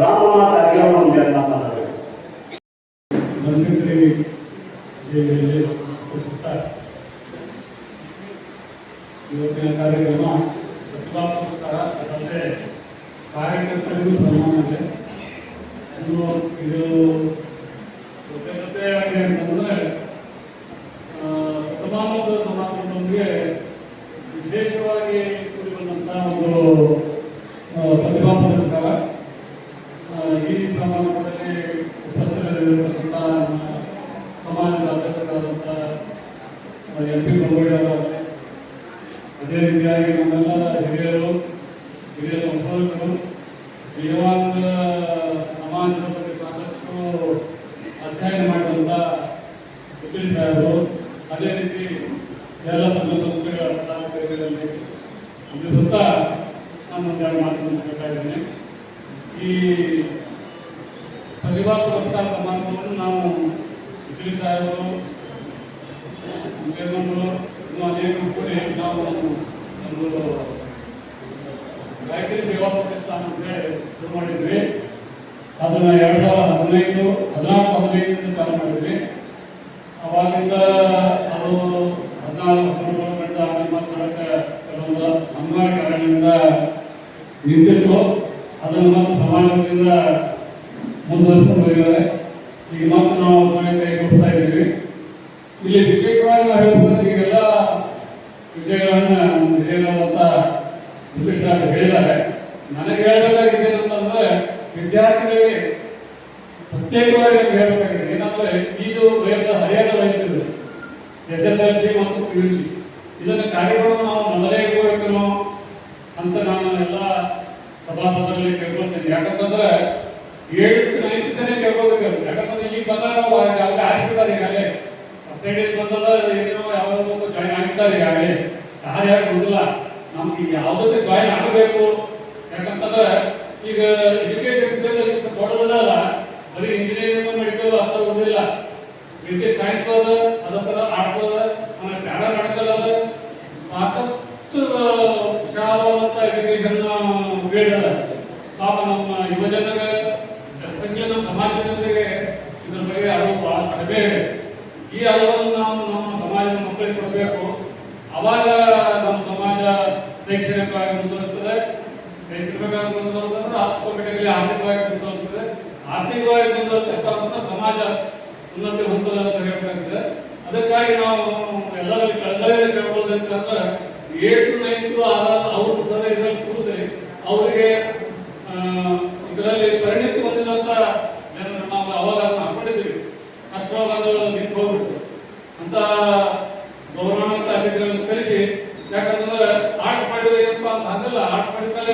ರಾಮಣ್ಣ ಖರ್ಗೆ ಅವರು ಒಂದು ಎರಡು ಮಾತು ಮಾತಾಡಬೇಕು ಬನಶಂಕರಿ ಜಿಲ್ಲೆಯಲ್ಲಿ ಪ್ರಸ್ತುತ ಇವತ್ತಿನ ಕಾರ್ಯಕ್ರಮ ಅದೇ ರೀತಿಯಾಗಿ ನಮ್ಮೆಲ್ಲ ಹಿರಿಯರು, ಹಿರಿಯ ಸಂಶೋಧಕರು, ನಿಜವಾದ ಸಮಾಜದ ಬಗ್ಗೆ ಸಾಕಷ್ಟು ಅಧ್ಯಯನ ಮಾಡಿದಂಥ ಸುಶೀಲ್ ಅದೇ ರೀತಿ ಎಲ್ಲ ಸಂಘ ಸಂಸ್ಥೆಗಳ ಪದಾಧಿಕಾರಿಗಳಲ್ಲಿ ಒಂದು ಸುತ್ತ ನಾನು ಒಂದೆರಡು ಮಾತನ್ನು ಹೇಳ್ತಾ ಈ ಪ್ರತಿಭಾ ಪುರಸ್ಕಾರ ಸಮಾರಂಭವನ್ನು ನಾವು ಸುಶೀಲ್ ಸಾಹೇಬರು ಗಾಯತ್ರಿ ಸೇವಾ ಶುರು ಮಾಡಿದ್ವಿ ಅದನ್ನ ಎರಡು ಸಾವಿರದ ಹದಿನೈದು ಹದಿನಾಲ್ಕು ಹದಿನೈದರಿಂದ ಚಾಲು ಮಾಡಿದ್ವಿ ಅವಾಗಿಂದ ಅದು ಹದಿನಾಲ್ಕು ಹದಿಮೂರು ಗಂಟೆ ಆಮೇಲೆ ಮತ್ತೆ ಮಾಡಕ್ಕೆ ಕೆಲವೊಂದು ಅಂಗನವಾಡಿ ಕಾರಣದಿಂದ ನಿಂತಿತ್ತು ಅದನ್ನು ಮತ್ತೆ ಸಮಾಜದಿಂದ ಮುಂದುವರಿಸ್ಕೊಂಡು ಹೋಗಿದ್ದಾರೆ ಈಗ ಮತ್ತೆ ನಾವು ಕೈ ಕೊಡ್ತಾ ಇದ್ದೀವಿ ಇಲ್ಲಿ ವಿಶೇಷವಾಗಿ ನಾವು ಹೇಳ್ಬೇಕಂದ್ರೆ ಈಗೆಲ್ಲ ವಿಷಯಗಳನ್ನ ಹಿರಿಯರಾದಂಥ ವಿಶೇಷ ಹೇಳಿದ್ದಾರೆ ನನಗೆ ಹೇಳಬೇಕಾಗಿದೆ ಅಂತಂದ್ರೆ ವಿದ್ಯಾರ್ಥಿಗಳಿಗೆ ಪ್ರತ್ಯೇಕವಾಗಿ ನನಗೆ ಹೇಳಬೇಕಾಗಿದೆ ಏನಂದ್ರೆ ಇದು ವಯಸ್ಸು ಹರಿಯಾದ ವಯಸ್ಸಿದೆ ಎಸ್ ಎಸ್ ಎಲ್ ಸಿ ಮತ್ತು ಪಿ ಯು ಸಿ ಇದನ್ನ ಕಾರ್ಯಕ್ರಮ ನಾವು ಮೊದಲೇ ಇಟ್ಕೋಬೇಕೇನೋ ಅಂತ ನಾನು ಎಲ್ಲ ಕೇಳ್ಕೊಳ್ತೇನೆ. ಯಾಕಂತಂದ್ರೆ ಏಳು ನೈನ್ತ್ ತನಕ ಕೇಳ್ಕೋಬೇಕು ಯಾಕಂತಂದ್ರೆ ಇಲ್ಲಿ ಬಂದಾಗ ನಾವು ಯಾವಾಗ ಆರಿಸ್ಬಿಟ್ಟಾರೆ ಈಗಾಗಲೇ ಸ್ಟೇಡಿಯಂ ಬಂದದ ಏನೋ ಯಾವಾಗ ಜಾಯಿನ್ ಆಗಿದ್ದಾರೆ ಈಗಾಗಲೇ ಯಾರು ಯಾರು ಗೊತ್ತಿಲ್ಲ ನಮ್ಗೆ ಯಾವುದಕ್ಕೆ ಜಾಯಿನ್ ಆಗಬೇಕು? ಯಾಕಂತಂದ್ರೆ ಈಗ ಎಜುಕೇಶನ್ ಇಷ್ಟು ದೊಡ್ಡದಲ್ಲ ಬರೀ ಇಂಜಿನಿಯರಿಂಗ್ ಮೆಡಿಕಲ್ ಅಷ್ಟು ಓದಿಲ್ಲ ಬೇಸಿಕ್ ಸೈನ್ಸ್ ಅದ, ಅದರ ಆರ್ಟ್ಸ್ ಅದ, ಆಮೇಲೆ ಪ್ಯಾರಾ ಮೆಡಿಕಲ್ ಅದ. ಸಾಕಷ್ಟು ವಿಶಾಲವಾದಂಥ ಎಜುಕೇಶನ್ ಫೀಲ್ಡ್ ಯುವಜನಗ ಎಸ್ಪೆಷಲಿ ನಮ್ಮ ಇದರ ಬಗ್ಗೆ ಅರಿವು ಬಹಳ ಕಡಿಮೆ ಈ ಅರಿವನ್ನು ನಾವು ನಮ್ಮ ಸಮಾಜದ ಮಕ್ಕಳಿಗೆ ಕೊಡಬೇಕು. ಅವಾಗ ನಮ್ಮ ಸಮಾಜ ಶೈಕ್ಷಣಿಕವಾಗಿ ಮುಂದುವರಿಸ್ತದೆ ಶೈಕ್ಷಣಿಕವಾಗಿ ಮುಂದುವರಿಸ್ತಂದ್ರೆ ಆತ್ಮಕತೆಯಲ್ಲಿ ಆರ್ಥಿಕವಾಗಿ ಮುಂದುವರಿಸ್ತದೆ ಆರ್ಥಿಕವಾಗಿ ಮುಂದುವರಿಸತಕ್ಕಂಥ ಸಮಾಜ ಉನ್ನತಿ ಹೊಂದದ ಅಂತ ಹೇಳ್ಬೇಕಾಗಿದೆ ಅದಕ್ಕಾಗಿ ನಾವು ಎಲ್ಲರಲ್ಲಿ ಕಳಕಳಿಯಿಂದ ಕೇಳ್ಬೋದು ಅಂತಂದ್ರೆ ಏಟು ನೈನ್ತು ಅವ್ರು ಅವ್ರ ಇದರಲ್ಲಿ ಕೂಡಿದ್ರೆ ಅವರಿಗೆ ಇದರಲ್ಲಿ ಪರಿಣಿತಿ ಜನರನ್ನು ನಾವು ಅವಾಗ ಹಾಕೊಂಡಿದ್ದೀವಿ ಅದು ನಿಂತು ಹೋಗ್ಬಿಟ್ಟು ಅಂತ ಗೌರವಾನ್ವಿತ ಅತಿಥಿಗಳನ್ನು ಕರೆಸಿ ಯಾಕಂದ್ರೆ ಆರ್ಟ್ ಮಾಡಿದ್ರೆ ಏನಪ್ಪ ಅಂತ ಹಂಗಲ್ಲ. ಆರ್ಟ್ ಮಾಡಿದ್ಮೇಲೆ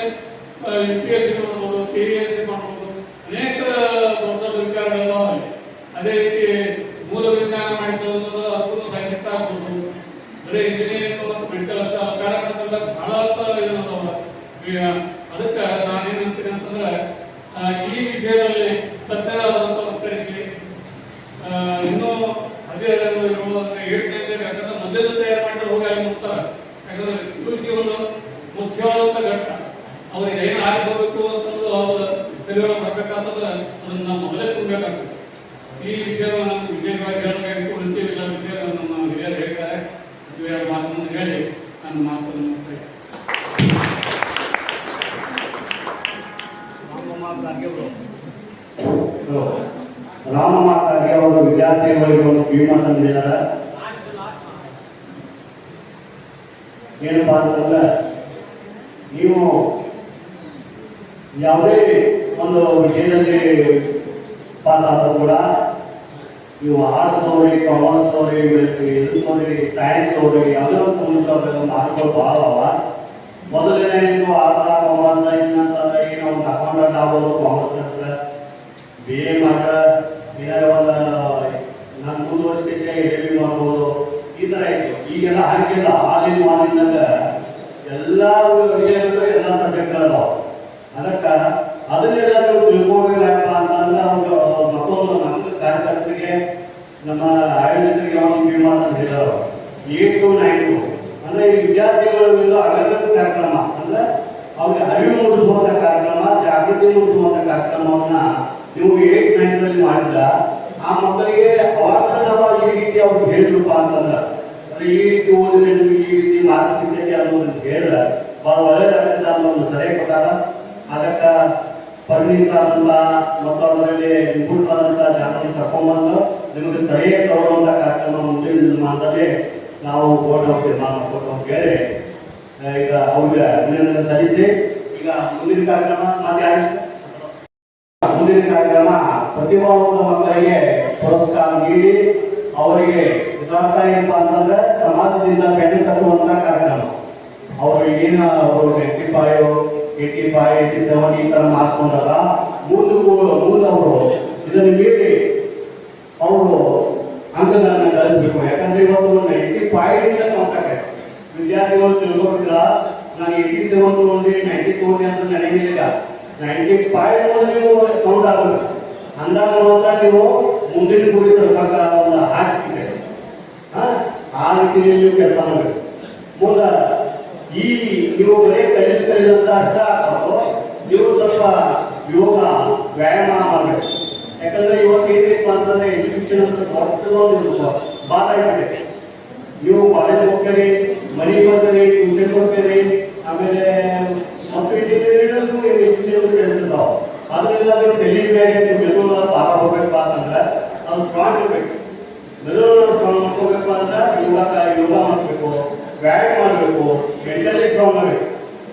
ಯು ಪಿ ಎಸ್ ಸಿ ಮಾಡ್ಬೋದು ಕೆ ವಿ ಸಿ ಮಾಡ್ಬೋದು. ಅನೇಕ ದೊಡ್ಡ ದೊಡ್ಡ ವಿಚಾರಗಳೆಲ್ಲ ಅದೇ ರೀತಿ ಮೂಲ ವಿಜ್ಞಾನ ಮಾಡಿದ್ದು ಅದಕ್ಕೂ ಸೈನ್ಸ್ ಆಗ್ಬೋದು. ಬರೀ ಇಂಜಿನಿಯರಿಂಗ್ ಮೆಡಿಕಲ್ ಅಂತ ಕಾರ್ಯಕ್ರಮಗಳ ಬಹಳ ಅದಕ್ಕೆ ನಾನೇನ್ ಅಂತೀನಿ ಅಂತಂದ್ರೆ ಈ ವಿಷಯದಲ್ಲಿ ತಜ್ಞರಾದಂತ ಕರೆಸಿ ಇನ್ನೂ ಹದಿಹರೆಯದು ಇರುವುದಂದ್ರೆ ಏಳನೇ ಯಾಕಂದ್ರೆ ತಯಾರು ಮಾಡಿ ಹೋಗಿ ಯಾಕಂದ್ರೆ ಕೃಷಿ ಒಂದು ಮುಖ್ಯವಾದಂತ ಘಟ್ಟ. ಅವ್ರಿಗೆ ಏನು ಆಗಬೇಕು ಅಂತಂದು ಅವ್ರ ಬರ್ಬೇಕಾತಂದ್ರೆ ಅದನ್ನ ನಾವು ಮೊದಲೇ ತುಂಬಬೇಕಾಗ್ತದೆ ಈ ವಿಷಯವನ್ನು ನಾನು ವಿಶೇಷವಾಗಿ ಹೇಳಬೇಕಾಗಿತ್ತು ಉಳಿದ ಇಲ್ಲ ವಿಷಯ ನಮ್ಮ ಹಿರಿಯರು ಹೇಳ್ತಾರೆ ಇವೆರಡು ಮಾತನ್ನು ಹೇಳಿ ನನ್ನ ಮಾತನ್ನು ಮುಗಿಸ್ತೇನೆ ರಾಮಣ್ಣ ಖರ್ಗೆ ಅವರು ವಿದ್ಯಾರ್ಥಿಗಳಿಗೆ ಒಂದು ಕಿವಿಮಾತನ್ನು ತಂದಿದ್ದಾರೆ ಏನಪ್ಪ ಅಂತಂದ್ರೆ, ನೀವು ಯಾವುದೇ ಒಂದು ವಿಷಯದಲ್ಲಿ ಪಾಸ್ ಕೂಡ, ನೀವು ಆರ್ಟ್ಸ್ ತಗೊಳ್ಳಿ ಕಾಮರ್ಸ್ ತಗೊಳ್ಳಿ ಇದು ತಗೊಳ್ಳಿ ಸೈನ್ಸ್ ತಗೊಳ್ಳಿ ಯಾವುದೇ ಒಂದು ಮಾರ್ಕ್ಗಳು ಭಾಳ ಅವ. ಮೊದಲನೇ ನೀವು ಆರ್ಟ್ಸ್ ಕಾಮರ್ಸ್ ಇನ್ನಂತಂದ್ರೆ ಏನೋ ಒಂದು ಅಕೌಂಟೆಂಟ್ ಆಗ್ಬೋದು ಕಾಮರ್ಸ್ ಅಂತ ಬಿ ಎ ಮಾತ್ರ ಏನಾದ್ರು ಒಂದು ನನ್ನ ಮುಂದುವರಿಸಲಿಕ್ಕೆ ಎಲ್ ಬಿ ಮಾಡ್ಬೋದು. ಈ ಥರ ಇತ್ತು. ಈಗೆಲ್ಲ ಹಾಗೆಲ್ಲ. ಹಾಲಿನ ಮಾಲಿನ್ಯಾಗ ಎಲ್ಲ ವಿಷಯಗಳು ಎಲ್ಲ ಸಬ್ಜೆಕ್ಟ್ ಅದಕ್ಕ ಅದನ್ನೆಲ್ಲಾದ್ರೂ ತಿಳ್ಕೊಬೇಕಪ್ಪ ಅಂತಂದ್ರೆ ಅವ್ರು ಮಕ್ಕಳು ನಮ್ಮ ಕಾರ್ಯಕರ್ತರಿಗೆ, ನಮ್ಮ ಆಯೋಜಕರಿಗೆ ಕಿವಿ ಮಾತನ್ನು ಹೇಳಿದರು ಏಟ್ ಟು ನೈನ್ ಟು. ಈ ವಿದ್ಯಾರ್ಥಿಗಳ ಅವೇರ್ನೆಸ್ ಕಾರ್ಯಕ್ರಮ ಅಂದ್ರೆ ಅವ್ರಿಗೆ ಅರಿವು ಮೂಡಿಸುವಂತ ಕಾರ್ಯಕ್ರಮ, ಜಾಗೃತಿ ಮೂಡಿಸುವಂತ ಕಾರ್ಯಕ್ರಮ ಕಾರ್ಯಕ್ರಮವನ್ನ ನೀವು ಏಟ್ ನೈನ್ರಲ್ಲಿ ಮಾಡಿದ್ರ, ಆ ಮಕ್ಕಳಿಗೆ ಅವಾಗ ಈ ರೀತಿ ಅವ್ರು ಹೇಳಿದ್ರಪ್ಪ ಅಂತಂದ್ರ. ಈ ರೀತಿ ಓದಿದ್ರೆ ನಿಮ್ಗೆ ಈ ರೀತಿ ಮಾರ್ಕ್ ಸಿಗ್ತೈತಿ ಅನ್ನೋದನ್ನ ಹೇಳಿದ್ರೆ ಬಹಳ ಒಳ್ಳೇದಾಗುತ್ತೆ ಅನ್ನೋ ಒಂದು ಸಲಹೆ ಕೊಟ್ಟಾರ ಅದಕ್ಕೆ ಅಂತ ಮತ್ತು ಅದರಲ್ಲಿ ಆದಂಥ ಜನರನ್ನು ಕರ್ಕೊಂಡ್ಬಂದು ನಿಮಗೆ ಸರಿಯಾಗಿ ತಗೊಳ್ಳುವಂಥ ಕಾರ್ಯಕ್ರಮ ಮುಂದಿನ ದಿನಮಾನದಲ್ಲಿ ನಾವು ಬೋರ್ಡ್ ಹೋಗ್ತೇವೆ ನಾನು ಮಾಡ್ಕೊಂಡು ಅಂತ ಹೇಳಿ ಈಗ ಅವ್ರಿಗೆ ಅಭಿನಂದನೆ ಸಲ್ಲಿಸಿ, ಈಗ ಮುಂದಿನ ಕಾರ್ಯಕ್ರಮ ಮತ್ತೆ ಯಾರು? ಮುಂದಿನ ಕಾರ್ಯಕ್ರಮ ಪ್ರತಿಭಾವಂತ ಮಕ್ಕಳಿಗೆ ಪುರಸ್ಕಾರ ನೀಡಿ ಅವರಿಗೆ ಇದಾರ್ಥ ಏನಪ್ಪ ಅಂತಂದ್ರೆ ಸಮಾಜದಿಂದ ಕಣ್ಣು ತರುವಂತ ಕಾರ್ಯಕ್ರಮ. ಅವರು ಏನು, ಅವರು five eighty five eighty seven ಈ ತರ ಮಾಡಿಸ್ಕೊಂಡಾಗ ಮುಂದೆ ಮುಂದೆ ಅವರು ಇದನ್ನು ಮೀರಿ ಅವರು ಅಂಕಗಳನ್ನ ಗಳಿಸಬೇಕು. ಯಾಕಂದ್ರೆ ಇವತ್ತು ನೈಂಟಿ ಫೈವ್ ಇಂದ ಆಯ್ತು ವಿದ್ಯಾರ್ಥಿಗಳು ತಿಳ್ಕೊಂಡಿಲ್ಲ ನಾನು ಏಟಿ ಸೆವೆನ್ ತಗೊಂಡೆ ನೈಂಟಿ ತಗೊಂಡೆ ಅಂತ ನಡೆಯಲಿಲ್ಲ ನೈಂಟಿ ಫೈವ್ ನೀವು ಕೌಂಟ್ ಆಗಬೇಕು ಅಂದಾಗ ಮಾತ್ರ ನೀವು ಮುಂದಿನ ಗುರಿ ತಲುಪಕ ಒಂದು ಹಾಕಿ ಸಿಗ್ತದೆ? ಆ ರೀತಿಯಲ್ಲಿ ನೀವು ಕೆಲಸ ಮಾಡಬೇಕು. ಮುಂದೆ ಈ ನೀವು ಬರೀ ಕಲಿತು ಕಲಿದಂತ ಅಷ್ಟ ನೀವು ಸ್ವಲ್ಪ ಯೋಗ, ವ್ಯಾಯಾಮ ಮಾಡಬೇಕು. ಯಾಕಂದ್ರೆ ಇವತ್ತು ಏನಿತ್ತು ಅಂತಂದ್ರೆ ಎಜುಕೇಶನ್ ಅಂತ ಬಾಧ ಆಗ್ಬಿಟ್ಟಿದೆ ನೀವು ಕಾಲೇಜ್ ಹೋಗ್ತೀರಿ, ಮನೆಗೆ ಬರ್ತೀರಿ ಟ್ಯೂಷನ್ ಕೊಡ್ತೀರಿ, ಆಮೇಲೆ ಮತ್ತು ಎಜುಕೇಶನ್ ಕೆಲಸ ಇರ್ತಾವ ಅದರಿಂದ ನೀವು ಡೆಲ್ಲಿ ಮೇಲೆ ನೀವು ಬೆಂಗಳೂರು ಪಾಠ ಹೋಗ್ಬೇಕು ಅಂತಂದ್ರೆ, ಅದು ಸ್ಟ್ರಾಂಗ್ ಇರ್ಬೇಕು. ಬೆಂಗಳೂರು ಸ್ಟ್ರಾಂಗ್ ಮಾಡ್ಕೋಬೇಕು ಅಂದ್ರೆ ಯೋಗ ಯೋಗ ಮಾಡಬೇಕು, ವ್ಯಾಯಾಮ ಮಾಡಬೇಕು ಮೆಂಟಲಿ ಸ್ಟ್ರಾಂಗ್ ಆಗಬೇಕು.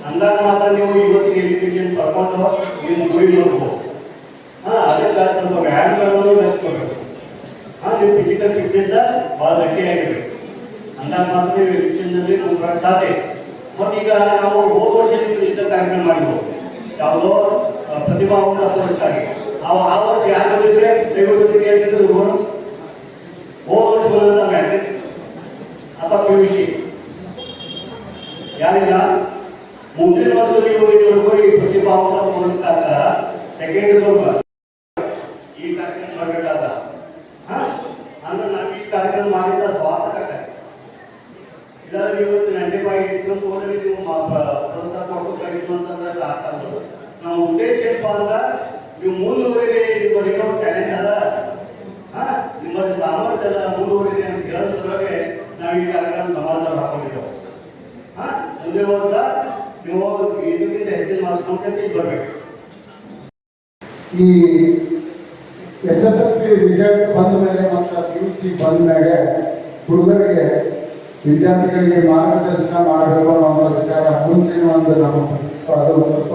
ಅಂದಾಗ ಮಾತ್ರ ನೀವು ಇವತ್ತಿಗೆ ಎಜುಕೇಶನ್ ಪಡ್ಕೊಂಡು ನಿಮ್ಮ ಗುರಿ ನೋಡ್ಬೋದು. ಹಾ ಅದಕ್ಕೆ ಸ್ವಲ್ಪ ವ್ಯಾಯಾಮಗಳನ್ನು ಬೆಳೆಸ್ಕೋಬೇಕು ಹಾ ನೀವು ಫಿಸಿಕಲ್ ಫಿಟ್ನೆಸ್ ಬಹಳ ಗಟ್ಟಿಯಾಗಿರ್ಬೇಕು ಅಂದಾಗ ಮಾತ್ರ ನೀವು ಎಜುಕೇಶನ್ನಲ್ಲಿ ಮುಂದುವರ ಸಾಧ್ಯ ಮತ್ತು ಈಗ ನಾವು ಹೋದ ವರ್ಷ ನೀವು ಇಂಥ ಕಾರ್ಯಕ್ರಮ ಮಾಡಿದ್ವು ಯಾವುದೋ ಆ, ಪ್ರತಿಭಾವಂತ ಪುರಸ್ಕಾರ ಅವ ಆ ವರ್ಷ ಯಾರು ಬಂದಿದ್ರೆ ದಯವಿಟ್ಟು ಕೇಳಿದ್ರು ಹೋದ ವರ್ಷ ಬಂದಂತ ಮ್ಯಾಟ್ರಿಕ್ ಅಥವಾ ಪಿ ಯು ಸಿ ಯಾರಿಲ್ಲ ಮುಂದಿನ ವರ್ಷ ನೀವು ಇಲ್ಲಿವರೆಗೂ ಈ ಪ್ರತಿಭಾವಂತ ಪುರಸ್ಕಾರ ಸೆಕೆಂಡ್ ಈ ಬರಬೇಕಾದ ಅಂದ್ರೆ ನಾವು ಈ ಕಾರ್ಯಕ್ರಮ ಮಾಡಿದ ಸ್ವಾರ್ಥಕ ಇಲ್ಲಾಂದ್ರೆ ನೀವು ಫೈವ್ ಇಟ್ಕೊಂಡು ಹೋದ್ರೆ ನೀವು ಪುರಸ್ಕಾರ ಕೊಡ್ಬೇಕಾಗಿತ್ತು ಅಂತಂದ್ರೆ ಅರ್ಥ ನಾವು ಉದ್ದೇಶ ಏನಪ್ಪ ಅಂದ್ರೆ, ನೀವು ಮುಂದುವರೆಗೆ ನಿಮ್ಮಲ್ಲಿ ಟ್ಯಾಲೆಂಟ್ ಅದ ನಿಮ್ಮಲ್ಲಿ ಸಾಮರ್ಥ್ಯ ಅದ ಮುಂದುವರೆಗೆ ಅಂತ ನಾವು ಈ ಕಾರ್ಯಕ್ರಮ ಸಮಾಜದಲ್ಲಿ ಹಾಕೊಂಡಿದ್ದೇವೆ ಹಾ? ಮುಂದಿನ ವರ್ಷ ನೀವು ಇದಕ್ಕಿಂತ ಹೆಚ್ಚಿನ ಈಗ ಬರ್ಬೇಕು ಈ ಎಸ್ ಎಸ್ ರಿಸಲ್ಟ್ ಬಂದ ಮೇಲೆ ಮತ್ತು ಪಿ ಯು ಸಿ ಬಂದ ಮೇಲೆ ಹುಡುಗರಿಗೆ ವಿದ್ಯಾರ್ಥಿಗಳಿಗೆ ಮಾರ್ಗದರ್ಶನ ಮಾಡಬೇಕು ಅನ್ನೋ ಒಂದು ವಿಚಾರ ಮುಂಚಿನ ಒಂದು ನಮ್ಮ ಅದು ಸ್ವಲ್ಪ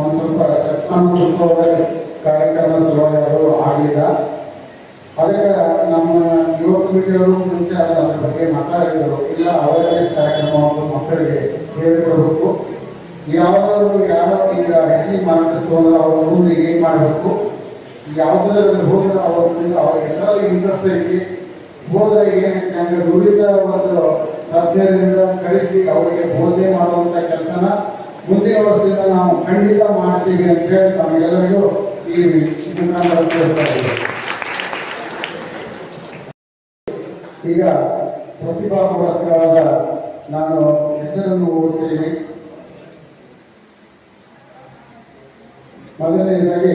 ಒಂದು ಸ್ವಲ್ಪ ಕಾರ್ಯಕ್ರಮ ಸಲುವಾಗಿ ಆಗಿಲ್ಲ. ಅದಕ್ಕೆ ನಮ್ಮ ಯುವ ಕಮಿಟಿಯವರು ಮುಂಚೆ ಅದರ ಬಗ್ಗೆ ಮಾತಾಡಿದರು. ಇಲ್ಲ ಅವೇರ್ನೆಸ್ ಕಾರ್ಯಕ್ರಮವನ್ನು ಮಕ್ಕಳಿಗೆ ಹೇಳಿಕೊಡ್ಬೇಕು. ಯಾವ್ದಾದ್ರು ಯಾವ ಈಗ ಹೆಚ್ಚಿಗೆ ಮಾಡಬೇಕು ಅಂದ್ರೆ ಅವ್ರ ಮುಂದೆ ಏನು ಮಾಡಬೇಕು? ಯಾವುದರಲ್ಲಿ ಹೋದ್ರೆ ಅವ್ರ ಮುಂದೆ ಅವ್ರ ಹೆಸರಲ್ಲಿ ಇಂಟ್ರೆಸ್ಟ್ ಐತಿ, ಹೋದ್ರೆ ಏನೈತೆ ಅಂದ್ರೆ ನುರಿತ ಒಂದು ತಜ್ಞರಿಂದ ಕರೆಸಿ ಅವರಿಗೆ ಬೋಧನೆ ಮಾಡುವಂಥ ಕೆಲಸನ ಮುಂದಿನ ವರ್ಷದಿಂದ ನಾವು ಖಂಡಿತ ಮಾಡ್ತೀವಿ ಅಂತ ಹೇಳಿ ನಮಗೆಲ್ಲರಿಗೂ ಈ ಈಗ ಪ್ರತಿಭಾ ಪುರಸ್ಕಾರದ ನಾನು ಹೆಸರನ್ನು ಓದ್ತೀನಿ. ಮೊದಲನೇದಾಗಿ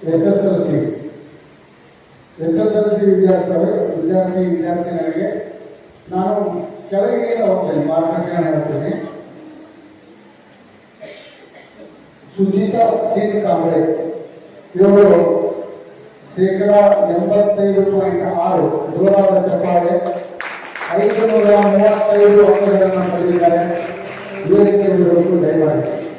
S S L C S S L C ವಿದ್ಯಾರ್ಥಿಗಳು, ವಿದ್ಯಾರ್ಥಿ ವಿದ್ಯಾರ್ಥಿನಿಗಳಿಗೆ ನಾನು ಕೆಳಗೆ ಹೋಗ್ತೇನೆ ಮಾರ್ಗದರ್ಶನ ಹೇಳ್ತೇನೆ. ಸುಜಿತಾ ಸಿಂಗ್ ಕಾಂಬ್ಳೆ. ಇವರು ಶೇಕಡ ಎಂಬತ್ತೈದು ಪಾಯಿಂಟ್ ಆರು ದೂರಾದ ಚಪ್ಪಾಳೆ ಐದು ನೂರ ಮೂವತ್ತೈದು ಅಂಕಗಳನ್ನು ಪಡೆದಿದ್ದಾರೆ जीवन के लोगों को धन्यवाद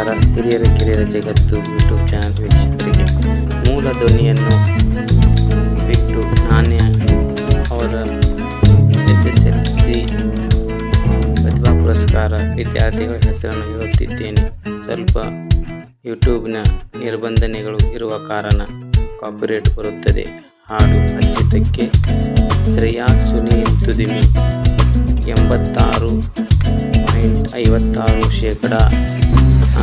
ನಮಸ್ಕಾರ. ಹಿರಿಯರ, ಕಿರಿಯರ ಜಗತ್ತು ಯೂಟ್ಯೂಬ್ ಚಾನಲ್ ವೀಕ್ಷಕರಿಗೆ ಮೂಲ ಧ್ವನಿಯನ್ನು ಬಿಟ್ಟು ನಾನೇ ಅವರ ಎಸ್ ಎಸ್ ಎಲ್ ಸಿ ಪ್ರತಿಭಾ ಪುರಸ್ಕಾರ ವಿದ್ಯಾರ್ಥಿಗಳ ಹೆಸರನ್ನು ಹೇಳುತ್ತಿದ್ದೇನೆ. ಸ್ವಲ್ಪ ಯೂಟ್ಯೂಬ್ನ ನಿರ್ಬಂಧನೆಗಳು ಇರುವ ಕಾರಣ ಕಾಪಿರೇಟ್ ಬರುತ್ತದೆ. ಹಾಡು ಅಚ್ಯುತಕ್ಕೆ ಶ್ರೇಯಾ ಸುನೀಲ್ ತುದಿಮಿ ಎಂಬತ್ತಾರು ಪಾಯಿಂಟ್ ಐವತ್ತಾರು ಶೇಕಡ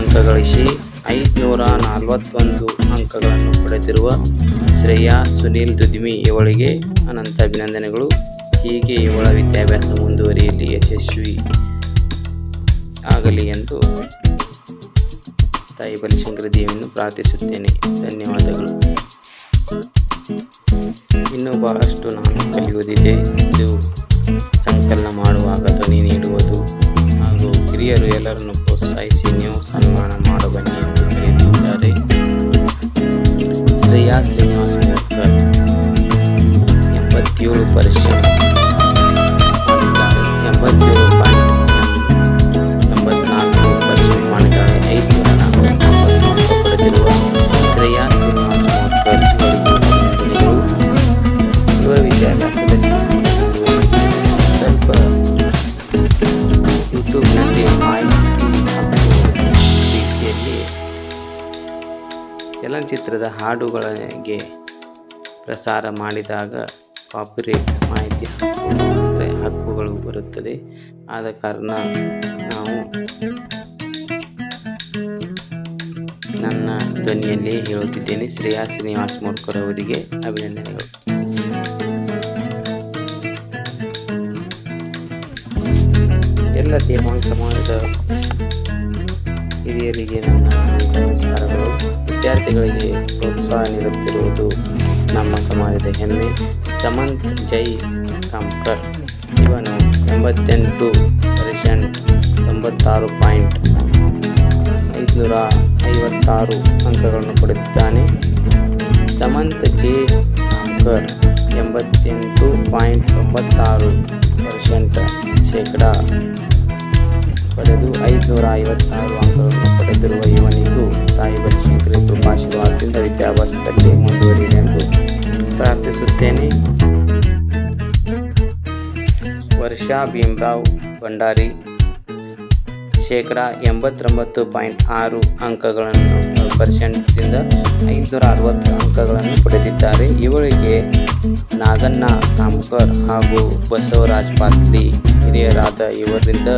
ಅಂಕ ಗಳಿಸಿ ಐದುನೂರ ನಲವತ್ತೊಂದು ಅಂಕಗಳನ್ನು ಪಡೆದಿರುವ ಶ್ರೇಯಾ ಸುನೀಲ್ ದುದ್ಮಿ ಇವಳಿಗೆ ಅನಂತ ಅಭಿನಂದನೆಗಳು. ಹೀಗೆ ಇವಳ ವಿದ್ಯಾಭ್ಯಾಸ ಮುಂದುವರಿಯಲಿ, ಯಶಸ್ವಿ ಆಗಲಿ ಎಂದು ತಾಯಿ ಬಲಿಶಂಕರ ದೇವಿಯನ್ನು ಪ್ರಾರ್ಥಿಸುತ್ತೇನೆ. ಧನ್ಯವಾದಗಳು. ಇನ್ನೂ ಬಹಳಷ್ಟು ನಾನು ಕಲಿಯುವುದಿದೆ. ಇದು ಸಂಕಲನ ಮಾಡುವಾಗ ಧ್ವನಿ ನೀಡುವುದು. ಹಿರಿಯರು ಎಲ್ಲರನ್ನು ಪ್ರೋತ್ಸಾಹಿಸಿ ನೀವು ಸನ್ಮಾನ ಮಾಡಬನ್ನಿ ಎಂದು ಕರೆದಿದ್ದಾರೆ ಶ್ರೇಯಾ ಶ್ರೀನಿವಾಸ ಮೂರ್ಕರ್ ಎಂಬತ್ತೇಳು ಪರ್ಸೆಂಟ್ ಮಾಡಿದ್ದಾರೆ ಎಂಬತ್ತೇಳು ಪಾಯಿಂಟ್ ಎಂಬತ್ನಾಲ್ಕು ಪರ್ಸೆಂಟ್ ಮಾಡಿದ್ದಾರೆ ಐದುನೂರ ನಲವತ್ತೊಂಬತ್ತು ಅಂಕ ಪಡೆದಿರುವ ಶ್ರೇಯಾ ಚಲನಚಿತ್ರದ ಹಾಡುಗಳಿಗೆ ಪ್ರಸಾರ ಮಾಡಿದಾಗ ಕಾಪಿರೇಟ್ ಮಾಹಿತಿ ಹಕ್ಕುಗಳು ಬರುತ್ತದೆ. ಆದ ಕಾರಣ ನಾವು ನನ್ನ ಧ್ವನಿಯಲ್ಲಿ ಹೇಳುತ್ತಿದ್ದೇನೆ. ಶ್ರೇಯಾ ಶ್ರೀನಿವಾಸ್ ಮೂರ್ಕರ್ ಅವರಿಗೆ ಅಭಿನಂದನೆಗಳು. ಎಲ್ಲ ದೇವಾಂಗ ಸಮಾಜದ ಹಿರಿಯರಿಗೆ ನನ್ನ ನಮಸ್ಕಾರಗಳು ವಿದ್ಯಾರ್ಥಿಗಳಿಗೆ ಪ್ರೋತ್ಸಾಹ ನೀಡುತ್ತಿರುವುದು ನಮ್ಮ ಸಮಾಜದ ಹೆಮ್ಮೆ. ಸಮಂತ್, ಜೈ ಕಾಮ್ಕರ್ ಇವನು ಎಂಬತ್ತೆಂಟು ಪರ್ಸೆಂಟ್ ತೊಂಬತ್ತಾರು ಪಾಯಿಂಟ್ ಐದುನೂರ ಐವತ್ತಾರು ಅಂಕಗಳನ್ನು ಪಡೆದಿದ್ದಾನೆ. ಸಮಂತ್, ಜೆ ಕಾಮ್ಕರ್ ಎಂಬತ್ತೆಂಟು ಪಾಯಿಂಟ್ ತೊಂಬತ್ತಾರು ಪರ್ಸೆಂಟ್ ಶೇಕಡ ಪಡೆದು ಐದುನೂರ ಐವತ್ತಾರು ಅಂಕಗಳನ್ನು ಪಡೆದಿರುವ ಇವನಿಗೂ ತಾಯಿ ಬನಶಂಕರಿ ಕೃಪಾಶೀರ್ವಾದದಿಂದ ವಿದ್ಯಾಭ್ಯಾಸದಲ್ಲಿ ಮುಂದುವರಿಯಲಿ ಎಂದು ಪ್ರಾರ್ಥಿಸುತ್ತೇನೆ. ವರ್ಷಾ ಭೀಮರಾವ್ ಭಂಡಾರಿ ಶೇಕಡ ಎಂಬತ್ತೊಂಬತ್ತು ಪಾಯಿಂಟ್ ಆರು ಅಂಕಗಳನ್ನು ಪರ್ಸೆಂಟ್ದಿಂದ ಐದುನೂರ ಅರವತ್ತು ಅಂಕಗಳನ್ನು ಪಡೆದಿದ್ದಾರೆ. ಇವಳಿಗೆ ನಾಗಣ್ಣ ಕಾಮ್ಕರ್ ಹಾಗೂ ಬಸವರಾಜ್ ಪಾತ್ರಿ ಹಿರಿಯರಾದ ಇವರಿಂದ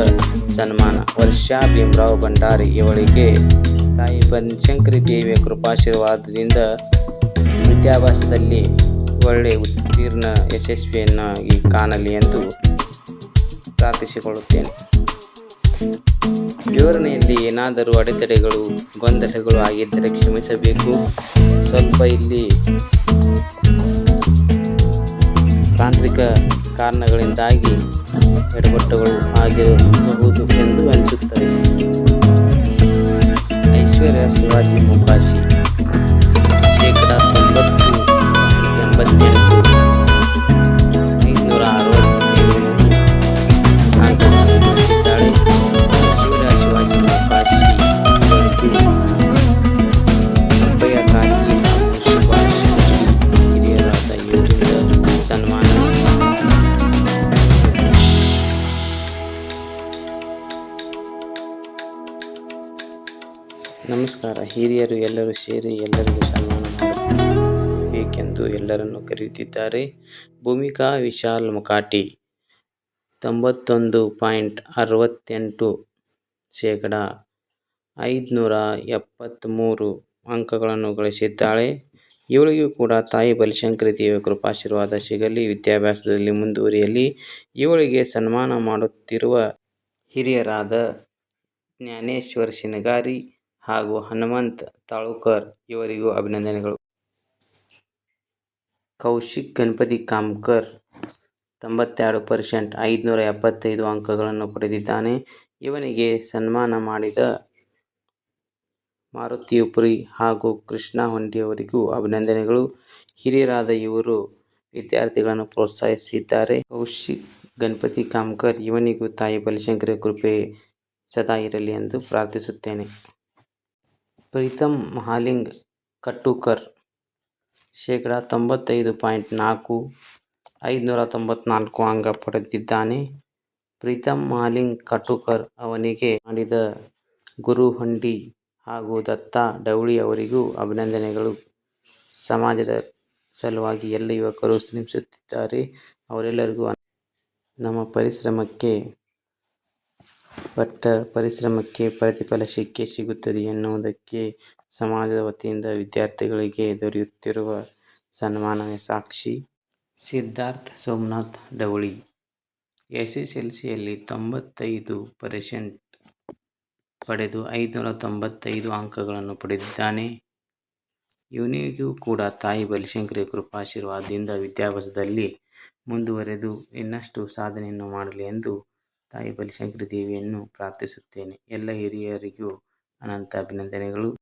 ಸನ್ಮಾನ. ವರ್ಷಾ ಭೀಮರಾವ್ ಭಂಡಾರಿ ಇವಳಿಗೆ ತಾಯಿ ಪಂಚಂಕರಿ ದೇವಿಯ ಕೃಪಾಶೀರ್ವಾದದಿಂದ ವಿದ್ಯಾಭ್ಯಾಸದಲ್ಲಿ ಒಳ್ಳೆಯ ಉತ್ತೀರ್ಣ ಯಶಸ್ವಿಯನ್ನಾಗಿ ಕಾಣಲಿ ಎಂದು ಪ್ರಾರ್ಥಿಸಿಕೊಳ್ಳುತ್ತೇನೆ. ವಿವರಣೆಯಲ್ಲಿ ಏನಾದರೂ ಅಡೆತಡೆಗಳು, ಗೊಂದಲಗಳು ಆಗಿದ್ದರೆ ಕ್ಷಮಿಸಬೇಕು. ಸ್ವಲ್ಪ ಇಲ್ಲಿ ತಾಂತ್ರಿಕ ಕಾರಣಗಳಿಂದಾಗಿ ಎಡವಟ್ಟುಗಳು ಆಗಿರಬಹುದು ಎಂದು ಅನಿಸುತ್ತದೆ. ऐश्वर्या शिवाजी मुखाशी शेकडा ನಮಸ್ಕಾರ. ಹಿರಿಯರು ಎಲ್ಲರೂ ಸೇರಿ ಎಲ್ಲರಿಗೂ ಸನ್ಮಾನ ಮಾಡಬೇಕೆಂದು ಎಲ್ಲರನ್ನು ಕರೆಯುತ್ತಿದ್ದಾರೆ ಭೂಮಿಕಾ ವಿಶಾಲ್ ಮುಕಾಟಿ. ತೊಂಬತ್ತೊಂದು ಪಾಯಿಂಟ್ ಅರವತ್ತೆಂಟು ಶೇಕಡ ಐದುನೂರ ಎಪ್ಪತ್ತ್ಮೂರು ಅಂಕಗಳನ್ನು ಗಳಿಸಿದ್ದಾಳೆ. ಇವಳಿಗೂ ಕೂಡ ತಾಯಿ ಬಲಿಶಂಕರಿ ದೇವಿಯ ಕೃಪಾಶೀರ್ವಾದ ಸಿಗಲಿ. ವಿದ್ಯಾಭ್ಯಾಸದಲ್ಲಿ ಮುಂದುವರಿಯಲಿ. ಇವಳಿಗೆ ಸನ್ಮಾನ ಮಾಡುತ್ತಿರುವ ಹಿರಿಯರಾದ ಜ್ಞಾನೇಶ್ವರ್ ಶಿನಗಾರಿ ಹಾಗೂ ಹನುಮಂತ್ ತಾಳೂಕರ್ ಇವರಿಗೂ ಅಭಿನಂದನೆಗಳು. ಕೌಶಿಕ್ ಗಣಪತಿ ಕಾಮ್ಕರ್ ತೊಂಬತ್ತೆರಡು ಪರ್ಸೆಂಟ್ ಐದುನೂರ ಎಪ್ಪತ್ತೈದು ಅಂಕಗಳನ್ನು ಪಡೆದಿದ್ದಾನೆ. ಇವನಿಗೆ ಸನ್ಮಾನ ಮಾಡಿದ ಮಾರುತಿ ಮಾರುತಿಯುಪುರಿ ಹಾಗೂ ಕೃಷ್ಣ ಹೊಂಡಿಯವರಿಗೂ ಅಭಿನಂದನೆಗಳು. ಹಿರಿಯರಾದ ಇವರು ವಿದ್ಯಾರ್ಥಿಗಳನ್ನು ಪ್ರೋತ್ಸಾಹಿಸಿದ್ದಾರೆ. ಕೌಶಿಕ್ ಗಣಪತಿ ಕಾಮ್ಕರ್ ಇವನಿಗೂ ತಾಯಿ ಬಲಿಶಂಕರ ಕೃಪೆ ಸದಾ ಇರಲಿ ಎಂದು ಪ್ರಾರ್ಥಿಸುತ್ತೇನೆ. ಪ್ರೀತಮ್ ಮಹಾಲಿಂಗ್ ಕಟ್ಟುಕರ್, ಶೇಕಡ ತೊಂಬತ್ತೈದು ಪಾಯಿಂಟ್ ನಾಲ್ಕು, ಐದುನೂರ ತೊಂಬತ್ನಾಲ್ಕು ಅಂಗ ಪಡೆದಿದ್ದಾನೆ. ಪ್ರೀತಮ್ ಮಹಾಲಿಂಗ್ ಕಟ್ಟುಕರ್ ಅವನಿಗೆ ಮಾಡಿದ ಗುರು ಹಂಡಿ ಹಾಗೂ ದತ್ತ ಡೌಳಿ ಅವರಿಗೂ ಅಭಿನಂದನೆಗಳು. ಸಮಾಜದ ಸಲುವಾಗಿ ಎಲ್ಲ ಯುವಕರು ಶ್ರಮಿಸುತ್ತಿದ್ದಾರೆ. ಅವರೆಲ್ಲರಿಗೂ ನಮ್ಮ ಪರಿಶ್ರಮಕ್ಕೆ ಪಟ್ಟ ಪರಿಶ್ರಮಕ್ಕೆ ಪ್ರತಿಫಲ ಸಿಕ್ಕೇ ಸಿಗುತ್ತದೆ ಎನ್ನುವುದಕ್ಕೆ ಸಮಾಜದ ವತಿಯಿಂದ ವಿದ್ಯಾರ್ಥಿಗಳಿಗೆ ದೊರೆಯುತ್ತಿರುವ ಸನ್ಮಾನವೇ ಸಾಕ್ಷಿ. Siddharth Somnath Davali. S S L ಸಿಯಲ್ಲಿ ತೊಂಬತ್ತೈದು ಪರ್ಸೆಂಟ್ ಪಡೆದು ಐದುನೂರ ತೊಂಬತ್ತೈದು ಅಂಕಗಳನ್ನು ಪಡೆದಿದ್ದಾನೆ. ಇವನಿಗೂ ಕೂಡ ತಾಯಿ ಬಲಿಶಂಕರಿ ಕೃಪಾಶೀರ್ವಾದದಿಂದ ವಿದ್ಯಾಭ್ಯಾಸದಲ್ಲಿ ಮುಂದುವರೆದು ಇನ್ನಷ್ಟು ಸಾಧನೆಯನ್ನು ಮಾಡಲಿ ಎಂದು ತಾಯಿ ಬಲಿಶಂಕರಿ ದೇವಿಯನ್ನು ಪ್ರಾರ್ಥಿಸುತ್ತೇನೆ. ಎಲ್ಲ ಹಿರಿಯರಿಗೂ ಅನಂತ ಅಭಿನಂದನೆಗಳು.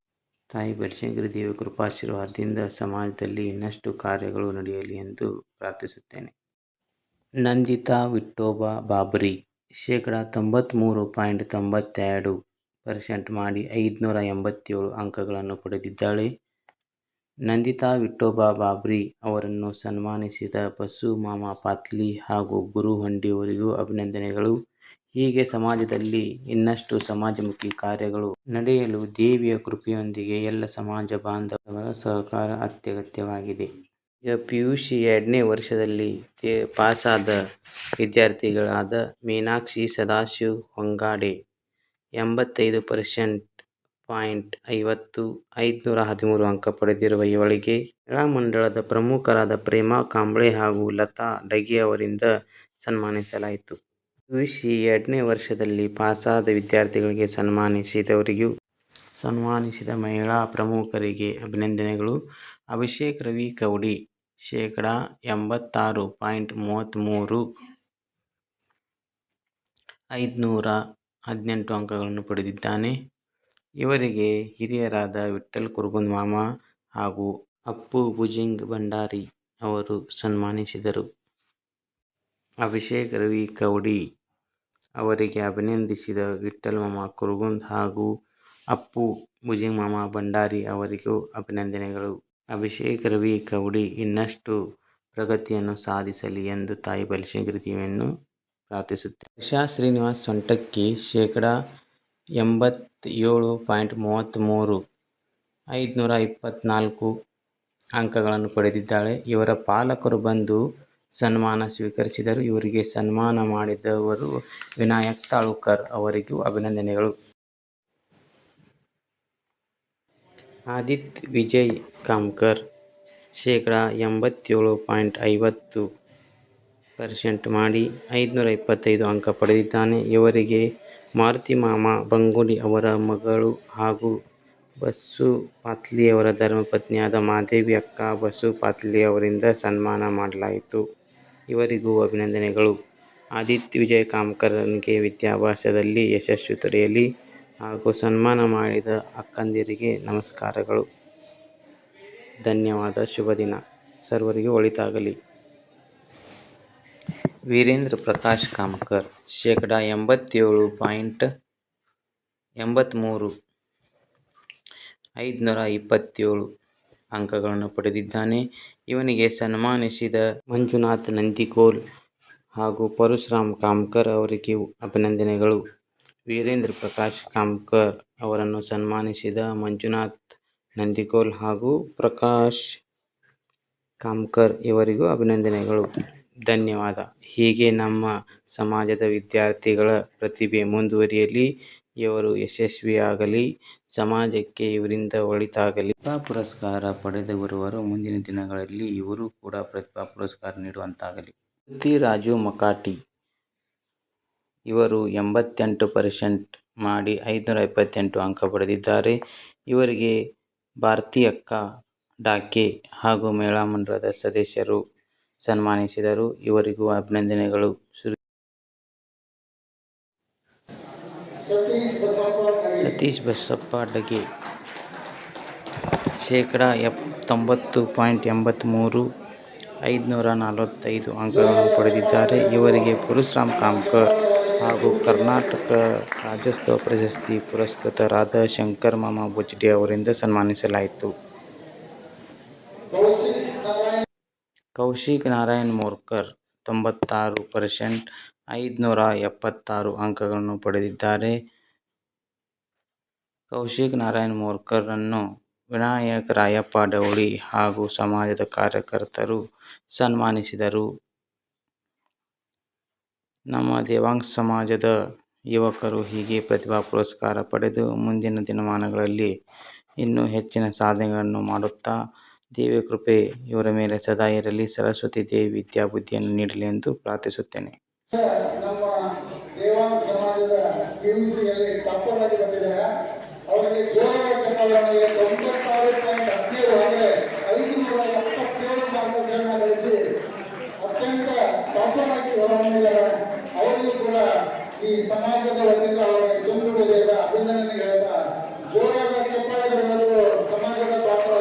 ತಾಯಿ ಬಲಿಶಂಕರಿ ದೇವಿ ಕೃಪಾಶೀರ್ವಾದದಿಂದ ಸಮಾಜದಲ್ಲಿ ಇನ್ನಷ್ಟು ಕಾರ್ಯಗಳು ನಡೆಯಲಿ ಎಂದು ಪ್ರಾರ್ಥಿಸುತ್ತೇನೆ. ನಂದಿತಾ ವಿಠೋಬಾ ಬಾಬ್ರಿ, ಶೇಕಡ ತೊಂಬತ್ತ್ಮೂರು ಪಾಯಿಂಟ್ ತೊಂಬತ್ತೆರಡು ಪರ್ಸೆಂಟ್ ಮಾಡಿ ಐದುನೂರ ಎಂಬತ್ತೇಳು ಅಂಕಗಳನ್ನು ಪಡೆದಿದ್ದಾಳೆ. ನಂದಿತಾ ವಿಠೋಬಾ ಬಾಬ್ರಿ ಅವರನ್ನು ಸನ್ಮಾನಿಸಿದ ಬಸು ಮಾಮ ಪಾತ್ಲಿ ಹಾಗೂ ಗುರು ಹಂಡಿಯವರಿಗೂ ಅಭಿನಂದನೆಗಳು. ಹೀಗೆ ಸಮಾಜದಲ್ಲಿ ಇನ್ನಷ್ಟು ಸಮಾಜಮುಖಿ ಕಾರ್ಯಗಳು ನಡೆಯಲು ದೇವಿಯ ಕೃಪೆಯೊಂದಿಗೆ ಎಲ್ಲ ಸಮಾಜ ಬಾಂಧವರ ಸಹಕಾರ ಅತ್ಯಗತ್ಯವಾಗಿದೆ. ಈಗ ಪಿ ಯು ಸಿ ಎರಡನೇ ವರ್ಷದಲ್ಲಿ ಪಾಸಾದ ವಿದ್ಯಾರ್ಥಿಗಳಾದ ಮೀನಾಕ್ಷಿ ಸದಾಶಿವ್ ಹೊಂಗಾಡೆ ಎಂಬತ್ತೈದು ಪರ್ಸೆಂಟ್ ಪಾಯಿಂಟ್ ಐವತ್ತು ಐದುನೂರ ಹದಿಮೂರು ಅಂಕ ಪಡೆದಿರುವ ಇವಳಿಗೆ ಮಂಡಳದ ಪ್ರಮುಖರಾದ ಪ್ರೇಮಾ ಕಾಂಬ್ಳೆ ಹಾಗೂ ಲತಾ ಡಗಿ ಅವರಿಂದ ಸನ್ಮಾನಿಸಲಾಯಿತು. ಪಿ ಯು ಸಿ ಎರಡನೇ ವರ್ಷದಲ್ಲಿ ಪಾಸಾದ ವಿದ್ಯಾರ್ಥಿಗಳಿಗೆ ಸನ್ಮಾನಿಸಿದವರಿಗೂ ಸನ್ಮಾನಿಸಿದ ಮಹಿಳಾ ಪ್ರಮುಖರಿಗೆ ಅಭಿನಂದನೆಗಳು. ಅಭಿಷೇಕ್ ರವಿ ಕೌಡಿ, ಶೇಕಡ ಎಂಬತ್ತಾರು ಪಾಯಿಂಟ್ ಮೂವತ್ತ್ಮೂರು ಐದುನೂರ ಹದಿನೆಂಟು ಅಂಕಗಳನ್ನು ಪಡೆದಿದ್ದಾನೆ. ಇವರಿಗೆ ಹಿರಿಯರಾದ ವಿಠ್ಠಲ್ ಕುರುಗುಂದ್ ಮಾಮ ಹಾಗೂ ಅಪ್ಪು ಭುಜಿಂಗ್ ಭಂಡಾರಿ ಅವರು ಸನ್ಮಾನಿಸಿದರು. ಅಭಿಷೇಕ್ ರವಿ ಕೌಡಿ ಅವರಿಗೆ ಅಭಿನಂದಿಸಿದ ವಿಠ್ಠಲ್ ಮಾಮ ಕುರುಗುಂದ್ ಹಾಗೂ ಅಪ್ಪು ಭುಜಿಂಗ್ ಮಾಮ ಭಂಡಾರಿ ಅವರಿಗೂ ಅಭಿನಂದನೆಗಳು. ಅಭಿಷೇಕ್ ರವಿ ಕೌಡಿ ಇನ್ನಷ್ಟು ಪ್ರಗತಿಯನ್ನು ಸಾಧಿಸಲಿ ಎಂದು ತಾಯಿ ಬಲಿಶಂಕರಿ ದೇವಿಯನ್ನು ಶಾ ಹರ್ಷ ಶ್ರೀನಿವಾಸ್ ಸೊಂಟಕ್ಕಿ ಶೇಕಡ ಎಂಬತ್ತೇಳು ಪಾಯಿಂಟ್ ಮೂವತ್ತ್ಮೂರು ಐದುನೂರ ಇಪ್ಪತ್ತ್ನಾಲ್ಕು ಅಂಕಗಳನ್ನು ಪಡೆದಿದ್ದಾಳೆ. ಇವರ ಪಾಲಕರು ಬಂದು ಸನ್ಮಾನ ಸ್ವೀಕರಿಸಿದರು. ಇವರಿಗೆ ಸನ್ಮಾನ ಮಾಡಿದವರು ವಿನಾಯಕ್ ತಾಳುಕರ್ ಅವರಿಗೂ ಅಭಿನಂದನೆಗಳು. ಆದಿತ್ ವಿಜಯ್ ಕಾಮ್ಕರ್ ಶೇಕಡ ಎಂಬತ್ತೇಳು ಪಾಯಿಂಟ್ ಐವತ್ತು ಪರ್ಸೆಂಟ್ ಮಾಡಿ ಐದುನೂರ ಇಪ್ಪತ್ತೈದು ಅಂಕ ಪಡೆದಿದ್ದಾನೆ. ಇವರಿಗೆ ಮಾರುತಿ ಮಾಮ ಬಂಗುಡಿ ಅವರ ಮಗಳು ಹಾಗೂ ಬಸ್ಸು ಪಾತ್ಲಿ ಅವರ ಧರ್ಮಪತ್ನಿಯಾದ ಮಾದೇವಿ ಅಕ್ಕ ಬಸು ಪಾತ್ಲಿ ಅವರಿಂದ ಸನ್ಮಾನ ಮಾಡಲಾಯಿತು. ಇವರಿಗೂ ಅಭಿನಂದನೆಗಳು. ಆದಿತ್ಯ ವಿಜಯ್ ಕಾಮಕರ್ನಿಗೆ ವಿದ್ಯಾಭ್ಯಾಸದಲ್ಲಿ ಯಶಸ್ವಿ ದೊರೆಯಲಿ ಹಾಗೂ ಸನ್ಮಾನ ಮಾಡಿದ ಅಕ್ಕಂದಿರಿಗೆ ನಮಸ್ಕಾರಗಳು. ಧನ್ಯವಾದ. ಶುಭ ದಿನ. ಸರ್ವರಿಗೂ ಒಳಿತಾಗಲಿ. ವೀರೇಂದ್ರ ಪ್ರಕಾಶ್ ಕಾಮಕರ್ ಶೇಕಡ ಎಂಬತ್ತೇಳು ಪಾಯಿಂಟ್ ಎಂಬತ್ತ್ಮೂರು ಐದುನೂರ ಇಪ್ಪತ್ತೇಳು ಅಂಕಗಳನ್ನು ಪಡೆದಿದ್ದಾನೆ. ಇವನಿಗೆ ಸನ್ಮಾನಿಸಿದ ಮಂಜುನಾಥ್ ನಂದಿಕೋಲ್ ಹಾಗೂ ಪರಶುರಾಮ್ ಕಾಮ್ಕರ್ ಅವರಿಗೆ ಅಭಿನಂದನೆಗಳು. ವೀರೇಂದ್ರ ಪ್ರಕಾಶ್ ಕಾಮ್ಕರ್ ಅವರನ್ನು ಸನ್ಮಾನಿಸಿದ ಮಂಜುನಾಥ್ ನಂದಿಕೋಲ್ ಹಾಗೂ ಪ್ರಕಾಶ್ ಕಾಮ್ಕರ್ ಇವರಿಗೂ ಅಭಿನಂದನೆಗಳು. ಧನ್ಯವಾದ. ಹೀಗೆ ನಮ್ಮ ಸಮಾಜದ ವಿದ್ಯಾರ್ಥಿಗಳ ಪ್ರತಿಭೆ ಮುಂದುವರಿಯಲಿ. ಇವರು ಯಶಸ್ವಿಯಾಗಲಿ, ಸಮಾಜಕ್ಕೆ ಇವರಿಂದ ಒಳಿತಾಗಲಿ. ಪ್ರತಿಭಾ ಪುರಸ್ಕಾರ ಪಡೆದವರುವರು ಮುಂದಿನ ದಿನಗಳಲ್ಲಿ ಇವರು ಕೂಡ ಪ್ರತಿಭಾ ಪುರಸ್ಕಾರ ನೀಡುವಂತಾಗಲಿ. ಪೃಥ್ವಿರಾಜು ರಾಜು ಮಕಾಟಿ. ಇವರು ಎಂಬತ್ತೆಂಟು ಪರ್ಸೆಂಟ್ ಮಾಡಿ ಐದುನೂರ ಇಪ್ಪತ್ತೆಂಟು ಅಂಕ ಪಡೆದಿದ್ದಾರೆ. ಇವರಿಗೆ ಭಾರತೀಯಕ್ಕ ಡಾಕೆ ಹಾಗೂ ಮೇಳಾ ಮಂಡಲದ ಸದಸ್ಯರು ಸನ್ಮಾನಿಸಿದರು. ಇವರಿಗೂ ಅಭಿನಂದನೆಗಳು ಶ್ರೀ ಸತೀಶ್ ಬಸಪ್ಪ ಅಡಗೆ ಶೇಕಡ ಎಪ್, ತೊಂಬತ್ತು ಪಾಯಿಂಟ್ ಎಂಬತ್ತ್ಮೂರು ಐದುನೂರ ನಲವತ್ತೈದು ಅಂಕಗಳನ್ನು ಪಡೆದಿದ್ದಾರೆ. ಇವರಿಗೆ ಪುರುಶ್ರಾಮ್ ಕಾಮ್ಕರ್ ಹಾಗೂ ಕರ್ನಾಟಕ ರಾಜ್ಯೋತ್ಸವ ಪ್ರಶಸ್ತಿ ಪುರಸ್ಕೃತರಾದ ಶಂಕರ್ ಮಾಮ ಬುಚ್ಡಿ ಅವರಿಂದ ಸನ್ಮಾನಿಸಲಾಯಿತು. ಕೌಶಿಕ್ ನಾರಾಯಣ್ ಮೋರ್ಕರ್ ತೊಂಬತ್ತಾರು ಪರ್ಸೆಂಟ್ ಐದುನೂರ ಎಪ್ಪತ್ತಾರು ಅಂಕಗಳನ್ನು ಪಡೆದಿದ್ದಾರೆ. ಕೌಶಿಕ್ ನಾರಾಯಣ್ ಮೋರ್ಕರನ್ನು ವಿನಾಯಕ್ ರಾಯಪ್ಪ ಡೌಳಿ ಹಾಗೂ ಸಮಾಜದ ಕಾರ್ಯಕರ್ತರು ಸನ್ಮಾನಿಸಿದರು. ನಮ್ಮ ದೇವಾಂಗ್ ಸಮಾಜದ ಯುವಕರು ಹೀಗೆ ಪ್ರತಿಭಾ ಪುರಸ್ಕಾರ ಪಡೆದು ಮುಂದಿನ ದಿನಮಾನಗಳಲ್ಲಿ ಇನ್ನೂ ಹೆಚ್ಚಿನ ಸಾಧನೆಗಳನ್ನು ಮಾಡುತ್ತಾ ದೇವಿಯ ಕೃಪೆ ಇವರ ಮೇಲೆ ಸದಾ ಇರಲಿ. ಸರಸ್ವತಿ ದೇವಿ ವಿದ್ಯಾಬುದ್ಧಿಯನ್ನು ನೀಡಲಿ ಎಂದು ಪ್ರಾರ್ಥಿಸುತ್ತೇನೆ. ನಮ್ಮ ದೇವಾಂಗ ಸಮಾಜದ ಪಿಯುಸಿಯಲ್ಲಿ ಆಗಿ ಬಂದಿದ್ದಾರೆ. ಅವರಿಗೆ ಜೋರಾದ ಚಪ್ಪಲಿಗೆ ತೊಂಬತ್ತಾರು ಪಾಯಿಂಟ್ ಹದಿನೇಳು ಅಂದರೆ ಐದುನೂರ ಎಪ್ಪತ್ತೇಳು ಮಾರ್ಕ್ಸ್ಗಳನ್ನ ಗಳಿಸಿ ಅತ್ಯಂತ ಟಾಪರ್ ಆಗಿ ಅವರಿಗೂ ಕೂಡ ಈ ಸಮಾಜದ ವತಿಯಿಂದ ಅವರಿಗೆ ತುಂಬು ಹೃದಯದ ಅಭಿನಂದನೆ ಹೇಳ್ತಾ ಜೋರಾದ ಚಪ್ಪಾಳೆ ಬರಲು ಸಮಾಜದ ಟಾಪರ್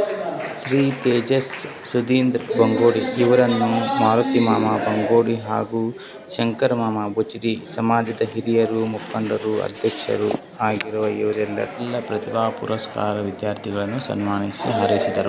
ಶ್ರೀ ತೇಜಸ್ ಸುಧೀಂದ್ರ ಬಂಗೋಡಿ. ಇವರನ್ನು ಮಾರುತಿ ಮಾಮ ಬಂಗೋಡಿ ಹಾಗೂ ಶಂಕರ ಮಾಮ ಬುಚ್ಡಿ ಸಮಾಜದ ಹಿರಿಯರು, ಮುಖಂಡರು, ಅಧ್ಯಕ್ಷರು ಆಗಿರುವ ಇವರೆಲ್ಲ ಪ್ರತಿಭಾ ಪುರಸ್ಕಾರ ವಿದ್ಯಾರ್ಥಿಗಳನ್ನು ಸನ್ಮಾನಿಸಿ ಹಾರೈಸಿದರು.